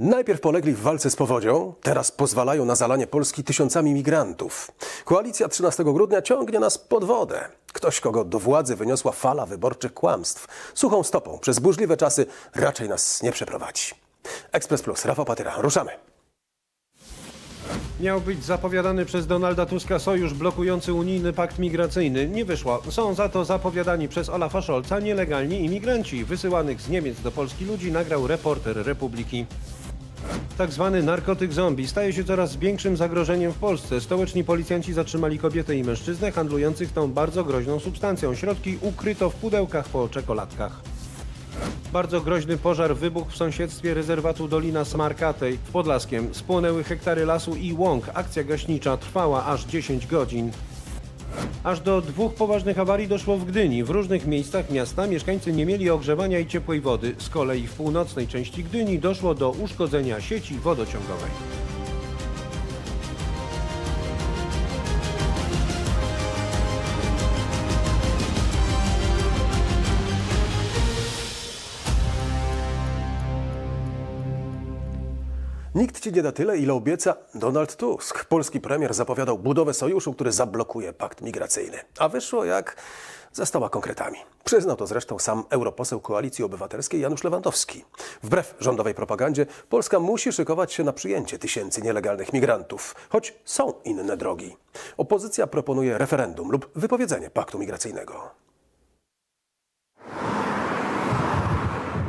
Najpierw polegli w walce z powodzią, teraz pozwalają na zalanie Polski tysiącami migrantów. Koalicja 13 grudnia ciągnie nas pod wodę. Ktoś, kogo do władzy wyniosła fala wyborczych kłamstw, suchą stopą przez burzliwe czasy raczej nas nie przeprowadzi. Ekspres Plus, Rafał Patyra, ruszamy. Miał być zapowiadany przez Donalda Tuska sojusz blokujący unijny pakt migracyjny. Nie wyszło. Są za to zapowiadani przez Olafa Scholza nielegalni imigranci. Wysyłanych z Niemiec do Polski ludzi nagrał reporter Republiki. Tak zwany narkotyk zombie staje się coraz większym zagrożeniem w Polsce. Stołeczni policjanci zatrzymali kobietę i mężczyznę handlujących tą bardzo groźną substancją. Środki ukryto w pudełkach po czekoladkach. Bardzo groźny pożar wybuchł w sąsiedztwie rezerwatu Dolina Smarkatej w Podlaskiem. Spłonęły hektary lasu i łąk. Akcja gaśnicza trwała aż 10 godzin. Aż do dwóch poważnych awarii doszło w Gdyni. W różnych miejscach miasta mieszkańcy nie mieli ogrzewania i ciepłej wody. Z kolei w północnej części Gdyni doszło do uszkodzenia sieci wodociągowej. Nikt ci nie da tyle, ile obieca Donald Tusk. Polski premier zapowiadał budowę sojuszu, który zablokuje pakt migracyjny. A wyszło jak ze stoła konkretami. Przyznał to zresztą sam europoseł Koalicji Obywatelskiej Janusz Lewandowski. Wbrew rządowej propagandzie, Polska musi szykować się na przyjęcie tysięcy nielegalnych migrantów, choć są inne drogi. Opozycja proponuje referendum lub wypowiedzenie paktu migracyjnego.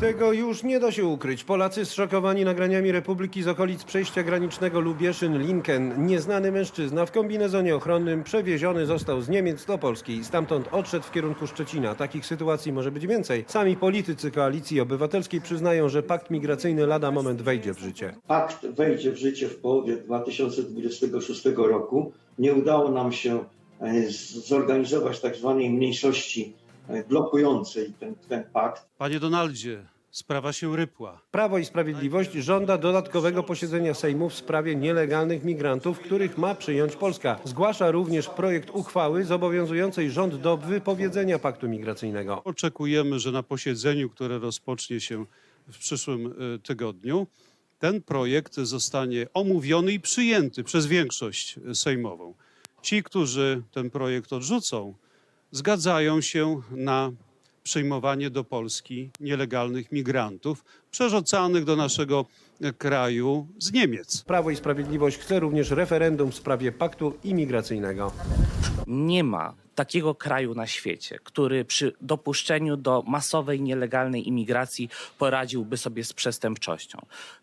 Tego już nie da się ukryć. Polacy zszokowani nagraniami Republiki z okolic przejścia granicznego Lubieszyn-Linken. Nieznany mężczyzna w kombinezonie ochronnym przewieziony został z Niemiec do Polski. Stamtąd odszedł w kierunku Szczecina. Takich sytuacji może być więcej. Sami politycy Koalicji Obywatelskiej przyznają, że pakt migracyjny lada moment wejdzie w życie. Akt wejdzie w życie w połowie 2026 roku. Nie udało nam się e, zorganizować tak zwanej mniejszości blokującej ten, ten pakt. Panie Donaldzie, sprawa się rypła. Prawo i Sprawiedliwość żąda dodatkowego posiedzenia Sejmu w sprawie nielegalnych migrantów, których ma przyjąć Polska. Zgłasza również projekt uchwały zobowiązującej rząd do wypowiedzenia paktu migracyjnego. Oczekujemy, że na posiedzeniu, które rozpocznie się w przyszłym y, tygodniu, ten projekt zostanie omówiony i przyjęty przez większość y, sejmową. Ci, którzy ten projekt odrzucą, zgadzają się na przyjmowanie do Polski nielegalnych migrantów przerzucanych do naszego kraju z Niemiec. Prawo i Sprawiedliwość chce również referendum w sprawie paktu imigracyjnego. Nie ma takiego kraju na świecie, który przy dopuszczeniu do masowej, nielegalnej imigracji poradziłby sobie z przestępczością.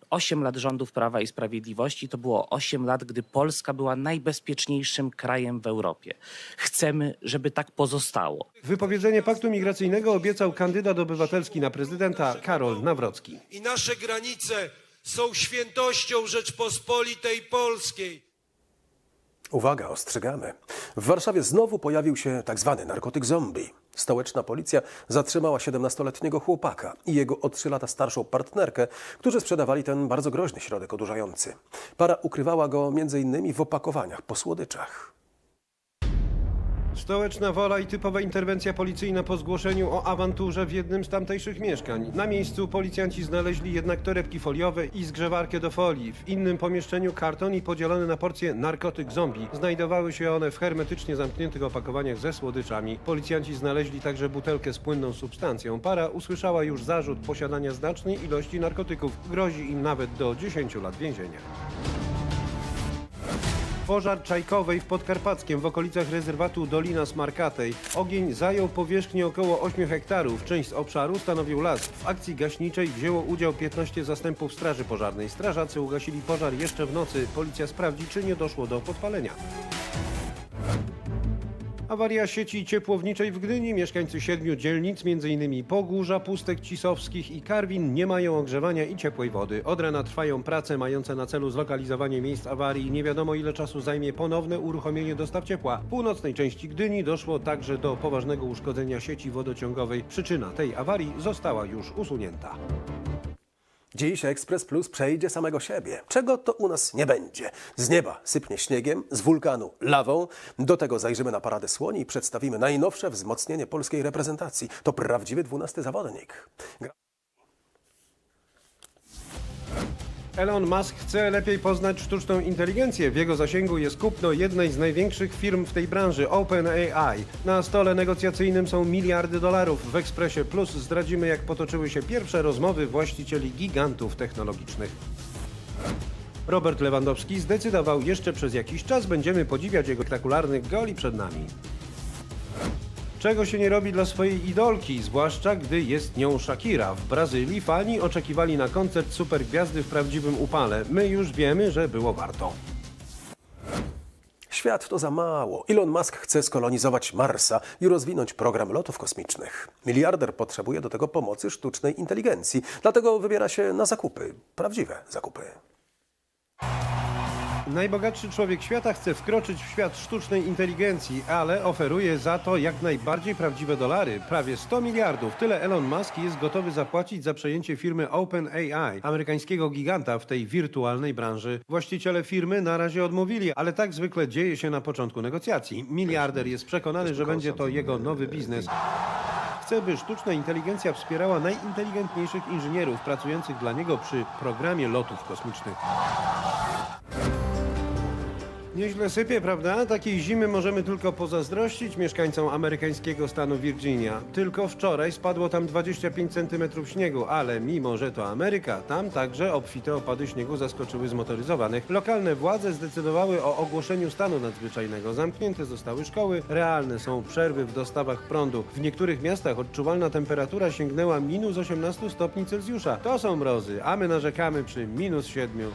Osiem lat rządów Prawa i Sprawiedliwości to było osiem lat, gdy Polska była najbezpieczniejszym krajem w Europie. Chcemy, żeby tak pozostało. Wypowiedzenie paktu migracyjnego obiecał kandydat obywatelski na prezydenta Karol Nawrocki. i nasze granice są świętością Rzeczpospolitej Polskiej. Uwaga, ostrzegamy. W Warszawie znowu pojawił się tak zwany narkotyk zombie. Stołeczna policja zatrzymała 17-letniego chłopaka i jego o 3 lata starszą partnerkę, którzy sprzedawali ten bardzo groźny środek odurzający. Para ukrywała go m.in. w opakowaniach po słodyczach. Stołeczna wola i typowa interwencja policyjna po zgłoszeniu o awanturze w jednym z tamtejszych mieszkań. Na miejscu policjanci znaleźli jednak torebki foliowe i zgrzewarkę do folii. W innym pomieszczeniu karton i podzielony na porcje narkotyk zombie. Znajdowały się one w hermetycznie zamkniętych opakowaniach ze słodyczami. Policjanci znaleźli także butelkę z płynną substancją. Para usłyszała już zarzut posiadania znacznej ilości narkotyków. Grozi im nawet do 10 lat więzienia. Pożar Czajkowej w Podkarpackiem w okolicach rezerwatu Dolina Smarkatej. Ogień zajął powierzchnię około 8 hektarów. Część z obszaru stanowił las. W akcji gaśniczej wzięło udział 15 zastępów Straży Pożarnej. Strażacy ugasili pożar jeszcze w nocy. Policja sprawdzi, czy nie doszło do podpalenia. Awaria sieci ciepłowniczej w Gdyni. Mieszkańcy siedmiu dzielnic, m.in. Pogórza, Pustek Cisowskich i Karwin, nie mają ogrzewania i ciepłej wody. Od rana trwają prace mające na celu zlokalizowanie miejsc awarii. Nie wiadomo ile czasu zajmie ponowne uruchomienie dostaw ciepła. W północnej części Gdyni doszło także do poważnego uszkodzenia sieci wodociągowej. Przyczyna tej awarii została już usunięta. Dziś Ekspres Plus przejdzie samego siebie. Czego to u nas nie będzie? Z nieba sypnie śniegiem, z wulkanu lawą. Do tego zajrzymy na paradę słoni i przedstawimy najnowsze wzmocnienie polskiej reprezentacji. To prawdziwy dwunasty zawodnik. Elon Musk chce lepiej poznać sztuczną inteligencję. W jego zasięgu jest kupno jednej z największych firm w tej branży, OpenAI. Na stole negocjacyjnym są miliardy dolarów. W Expressie Plus zdradzimy, jak potoczyły się pierwsze rozmowy właścicieli gigantów technologicznych. Robert Lewandowski zdecydował, jeszcze przez jakiś czas będziemy podziwiać jego spektakularnych goli przed nami. Czego się nie robi dla swojej idolki, zwłaszcza gdy jest nią Shakira. W Brazylii fani oczekiwali na koncert supergwiazdy w prawdziwym upale. My już wiemy, że było warto. Świat to za mało. Elon Musk chce skolonizować Marsa i rozwinąć program lotów kosmicznych. Miliarder potrzebuje do tego pomocy sztucznej inteligencji, dlatego wybiera się na zakupy, prawdziwe zakupy. Najbogatszy człowiek świata chce wkroczyć w świat sztucznej inteligencji, ale oferuje za to jak najbardziej prawdziwe dolary. Prawie 100 miliardów. Tyle Elon Musk jest gotowy zapłacić za przejęcie firmy OpenAI, amerykańskiego giganta w tej wirtualnej branży. Właściciele firmy na razie odmówili, ale tak zwykle dzieje się na początku negocjacji. Miliarder jest przekonany, że będzie to jego nowy biznes. Chce, by sztuczna inteligencja wspierała najinteligentniejszych inżynierów pracujących dla niego przy programie lotów kosmicznych. Nieźle sypie, prawda? Takiej zimy możemy tylko pozazdrościć mieszkańcom amerykańskiego stanu Virginia. Tylko wczoraj spadło tam 25 cm śniegu, ale mimo, że to Ameryka, tam także obfite opady śniegu zaskoczyły zmotoryzowanych. Lokalne władze zdecydowały o ogłoszeniu stanu nadzwyczajnego. Zamknięte zostały szkoły, realne są przerwy w dostawach prądu. W niektórych miastach odczuwalna temperatura sięgnęła minus 18 stopni Celsjusza. To są mrozy, a my narzekamy przy minus 7.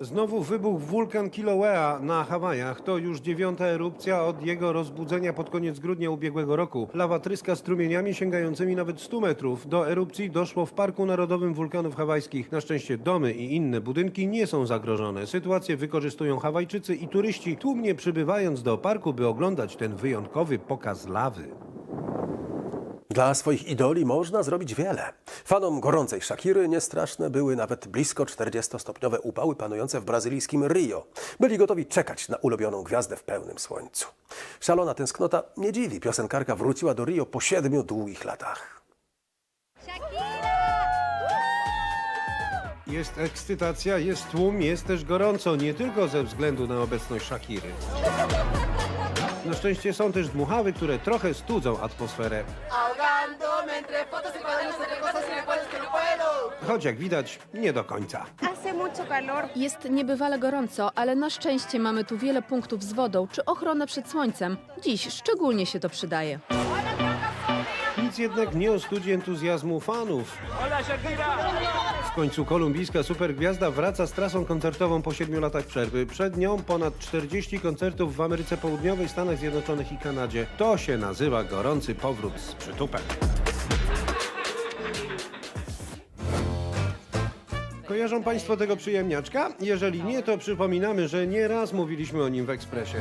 Znowu wybuchł wulkan Kilauea na Hawajach. To już dziewiąta erupcja od jego rozbudzenia pod koniec grudnia ubiegłego roku. Lawa tryska strumieniami sięgającymi nawet 100 metrów. Do erupcji doszło w Parku Narodowym Wulkanów Hawajskich. Na szczęście domy i inne budynki nie są zagrożone. Sytuację wykorzystują Hawajczycy i turyści, tłumnie przybywając do parku, by oglądać ten wyjątkowy pokaz lawy. Dla swoich idoli można zrobić wiele. Fanom gorącej Shakiry niestraszne były nawet blisko 40-stopniowe upały panujące w brazylijskim Rio. Byli gotowi czekać na ulubioną gwiazdę w pełnym słońcu. Szalona tęsknota nie dziwi. Piosenkarka wróciła do Rio po siedmiu długich latach. Jest ekscytacja, jest tłum, jest też gorąco, nie tylko ze względu na obecność Shakiry. Na szczęście są też dmuchawy, które trochę studzą atmosferę. Entre fotos y cuadernos, entre cosas y recuerdos que no puedo. Choć jak widać, nie do końca. Hace mucho calor. Jest niebywale gorąco, ale na szczęście mamy tu wiele punktów z wodą czy ochronę przed słońcem. Dziś szczególnie się to przydaje. Nic jednak nie ostudzi entuzjazmu fanów. W końcu kolumbijska supergwiazda wraca z trasą koncertową po siedmiu latach przerwy. Przed nią ponad 40 koncertów w Ameryce Południowej, Stanach Zjednoczonych i Kanadzie. To się nazywa gorący powrót z przytupem. Kojarzą Państwo tego przyjemniaczka? Jeżeli nie, to przypominamy, że nie raz mówiliśmy o nim w Ekspresie.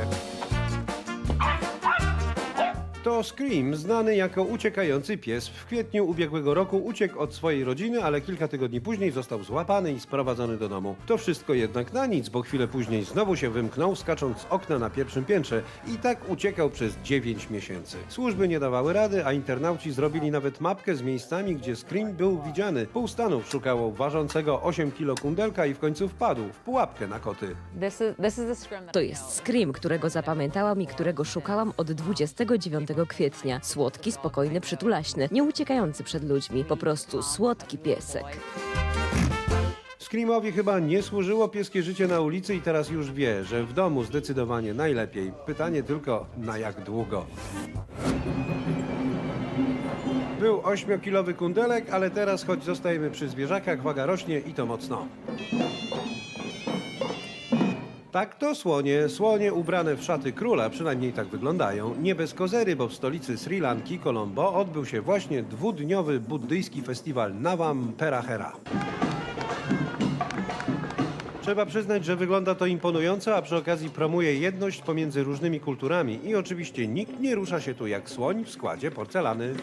To Scream, znany jako uciekający pies. W kwietniu ubiegłego roku uciekł od swojej rodziny, ale kilka tygodni później został złapany i sprowadzony do domu. To wszystko jednak na nic, bo chwilę później znowu się wymknął, skacząc z okna na pierwszym piętrze i tak uciekał przez 9 miesięcy. Służby nie dawały rady, a internauci zrobili nawet mapkę z miejscami, gdzie Scream był widziany. Pół Stanów szukało ważącego 8 kilo kundelka i w końcu wpadł w pułapkę na koty. To jest Scream, którego zapamiętałam i którego szukałam od 29 kwietnia. Słodki, spokojny, przytulaśny, nie uciekający przed ludźmi. Po prostu słodki piesek. Screamowi chyba nie służyło pieskie życie na ulicy i teraz już wie, że w domu zdecydowanie najlepiej. Pytanie tylko na jak długo. Był 8-kilowy kundelek, ale teraz choć zostajemy przy zwierzakach, waga rośnie i to mocno. Tak to słonie. Słonie ubrane w szaty króla, przynajmniej tak wyglądają. Nie bez kozery, bo w stolicy Sri Lanki, Colombo, odbył się właśnie dwudniowy buddyjski festiwal Nawam Perahera. Trzeba przyznać, że wygląda to imponująco, a przy okazji promuje jedność pomiędzy różnymi kulturami i oczywiście nikt nie rusza się tu jak słoń w składzie porcelany.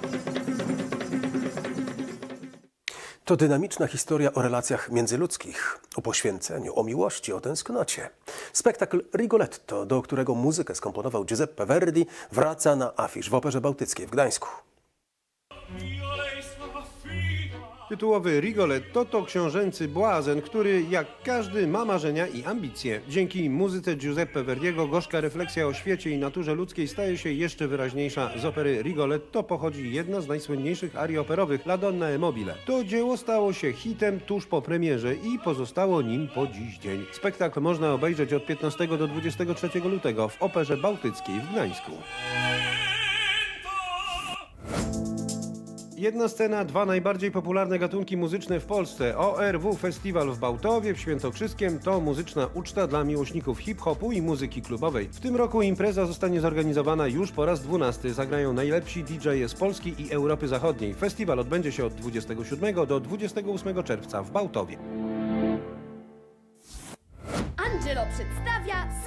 To dynamiczna historia o relacjach międzyludzkich, o poświęceniu, o miłości, o tęsknocie. Spektakl Rigoletto, do którego muzykę skomponował Giuseppe Verdi, wraca na afisz w Operze Bałtyckiej w Gdańsku. Tytułowy Rigoletto to książęcy błazen, który jak każdy ma marzenia i ambicje. Dzięki muzyce Giuseppe Verdiego gorzka refleksja o świecie i naturze ludzkiej staje się jeszcze wyraźniejsza. Z opery Rigoletto pochodzi jedna z najsłynniejszych arii operowych La Donna e Mobile. To dzieło stało się hitem tuż po premierze i pozostało nim po dziś dzień. Spektakl można obejrzeć od 15 do 23 lutego w Operze Bałtyckiej w Gdańsku. Jedna scena, dwa najbardziej popularne gatunki muzyczne w Polsce. ORW Festiwal w Bałtowie w Świętokrzyskiem to muzyczna uczta dla miłośników hip-hopu i muzyki klubowej. W tym roku impreza zostanie zorganizowana już po raz 12. Zagrają najlepsi DJ z Polski i Europy Zachodniej. Festiwal odbędzie się od 27 do 28 czerwca w Bałtowie. Angelo przedstawia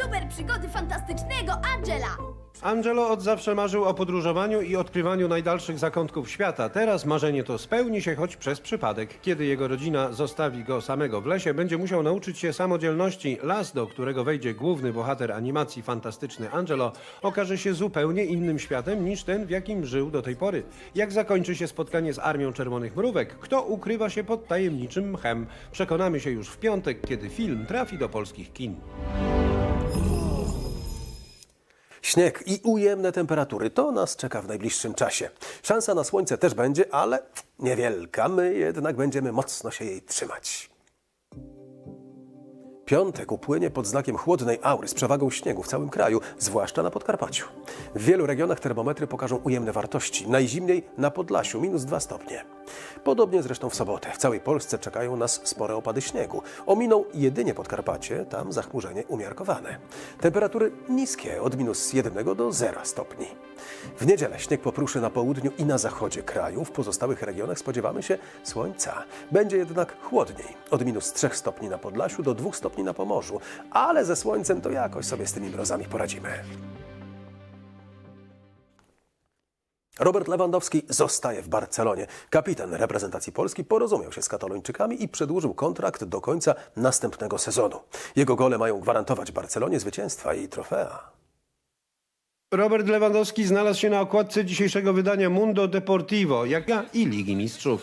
super przygody fantastycznego Angela. Angelo od zawsze marzył o podróżowaniu i odkrywaniu najdalszych zakątków świata. Teraz marzenie to spełni się choć przez przypadek. Kiedy jego rodzina zostawi go samego w lesie, będzie musiał nauczyć się samodzielności. Las, do którego wejdzie główny bohater animacji fantastyczny Angelo, okaże się zupełnie innym światem niż ten, w jakim żył do tej pory. Jak zakończy się spotkanie z Armią Czerwonych Mrówek? Kto ukrywa się pod tajemniczym mchem? Przekonamy się już w piątek, kiedy film trafi do polskich kin. Śnieg i ujemne temperatury to nas czeka w najbliższym czasie. Szansa na słońce też będzie, ale niewielka. My jednak będziemy mocno się jej trzymać. Piątek upłynie pod znakiem chłodnej aury z przewagą śniegu w całym kraju, zwłaszcza na Podkarpaciu. W wielu regionach termometry pokażą ujemne wartości. Najzimniej na Podlasiu minus 2 stopnie. Podobnie zresztą w sobotę. W całej Polsce czekają nas spore opady śniegu. Ominą jedynie Podkarpacie, tam zachmurzenie umiarkowane. Temperatury niskie od minus 1 do 0 stopni. W niedzielę śnieg popruszy na południu i na zachodzie kraju. W pozostałych regionach spodziewamy się słońca. Będzie jednak chłodniej. Od minus 3 stopni na Podlasiu do 2 stopni na Pomorzu. Ale ze słońcem to jakoś sobie z tymi mrozami poradzimy. Robert Lewandowski zostaje w Barcelonie. Kapitan reprezentacji Polski porozumiał się z katalończykami i przedłużył kontrakt do końca następnego sezonu. Jego gole mają gwarantować Barcelonie zwycięstwa i trofea. Robert Lewandowski znalazł się na okładce dzisiejszego wydania Mundo Deportivo, jak ja i Ligi Mistrzów.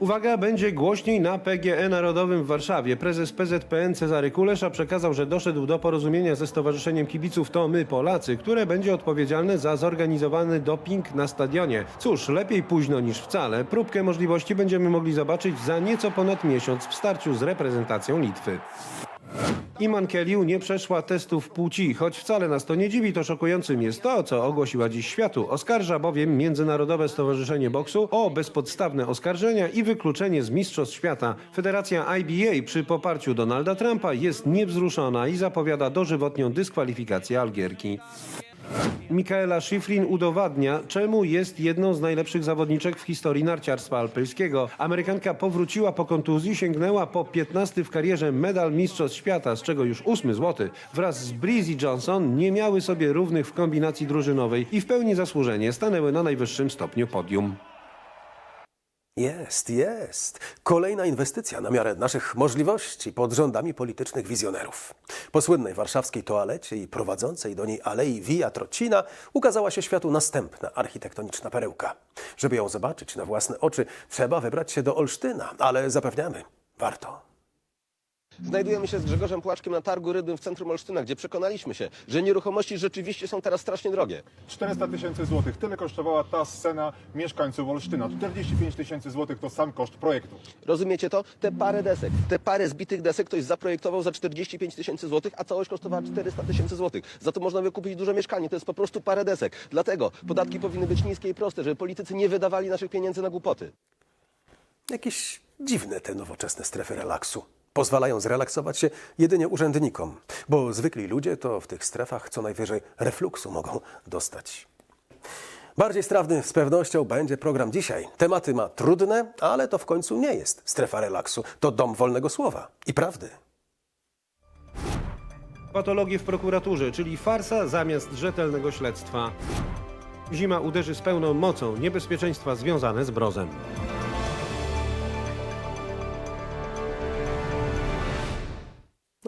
Uwaga, będzie głośniej na PGE Narodowym w Warszawie. Prezes PZPN Cezary Kulesza przekazał, że doszedł do porozumienia ze Stowarzyszeniem Kibiców To My Polacy, które będzie odpowiedzialne za zorganizowany doping na stadionie. Cóż, lepiej późno niż wcale. Próbkę możliwości będziemy mogli zobaczyć za nieco ponad miesiąc w starciu z reprezentacją Litwy. Iman Keliu nie przeszła testów płci, choć wcale nas to nie dziwi, to szokującym jest to, co ogłosiła dziś światu. Oskarża bowiem Międzynarodowe Stowarzyszenie Boksu o bezpodstawne oskarżenia i wykluczenie z Mistrzostw Świata. Federacja IBA przy poparciu Donalda Trumpa jest niewzruszona i zapowiada dożywotnią dyskwalifikację Algierki. Mikaela Schifrin udowadnia, czemu jest jedną z najlepszych zawodniczek w historii narciarstwa alpejskiego. Amerykanka powróciła po kontuzji, sięgnęła po 15 w karierze medal Mistrzostw Świata, z czego już 8 złoty. Wraz z Breezy Johnson nie miały sobie równych w kombinacji drużynowej i w pełni zasłużenie stanęły na najwyższym stopniu podium. Jest, jest. Kolejna inwestycja na miarę naszych możliwości pod rządami politycznych wizjonerów. Po słynnej warszawskiej toalecie i prowadzącej do niej alei Via Trocina ukazała się światu następna architektoniczna perełka. Żeby ją zobaczyć na własne oczy, trzeba wybrać się do Olsztyna, ale zapewniamy, warto. Znajdujemy się z Grzegorzem Płaczkiem na targu rybnym w centrum Olsztyna, gdzie przekonaliśmy się, że nieruchomości rzeczywiście są teraz strasznie drogie. 400 tysięcy złotych. Tyle kosztowała ta scena mieszkańców Olsztyna. 45 tysięcy złotych to sam koszt projektu. Rozumiecie to? Te parę desek, te parę zbitych desek ktoś zaprojektował za 45 tysięcy złotych, a całość kosztowała 400 tysięcy złotych. Za to można wykupić duże mieszkanie. To jest po prostu parę desek. Dlatego podatki powinny być niskie i proste, żeby politycy nie wydawali naszych pieniędzy na głupoty. Jakieś dziwne te nowoczesne strefy relaksu. Pozwalają zrelaksować się jedynie urzędnikom, bo zwykli ludzie to w tych strefach co najwyżej refluksu mogą dostać. Bardziej strawny z pewnością będzie program dzisiaj. Tematy ma trudne, ale to w końcu nie jest strefa relaksu. To dom wolnego słowa i prawdy. Patologie w prokuraturze, czyli farsa zamiast rzetelnego śledztwa. Zima uderzy z pełną mocą, niebezpieczeństwa związane z brozem.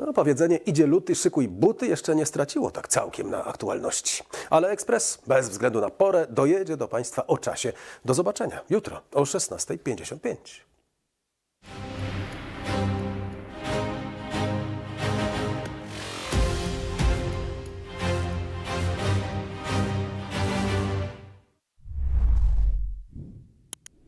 No, powiedzenie idzie luty, szykuj buty jeszcze nie straciło tak całkiem na aktualności. Ale ekspres, bez względu na porę, dojedzie do Państwa o czasie. Do zobaczenia jutro o 16.55.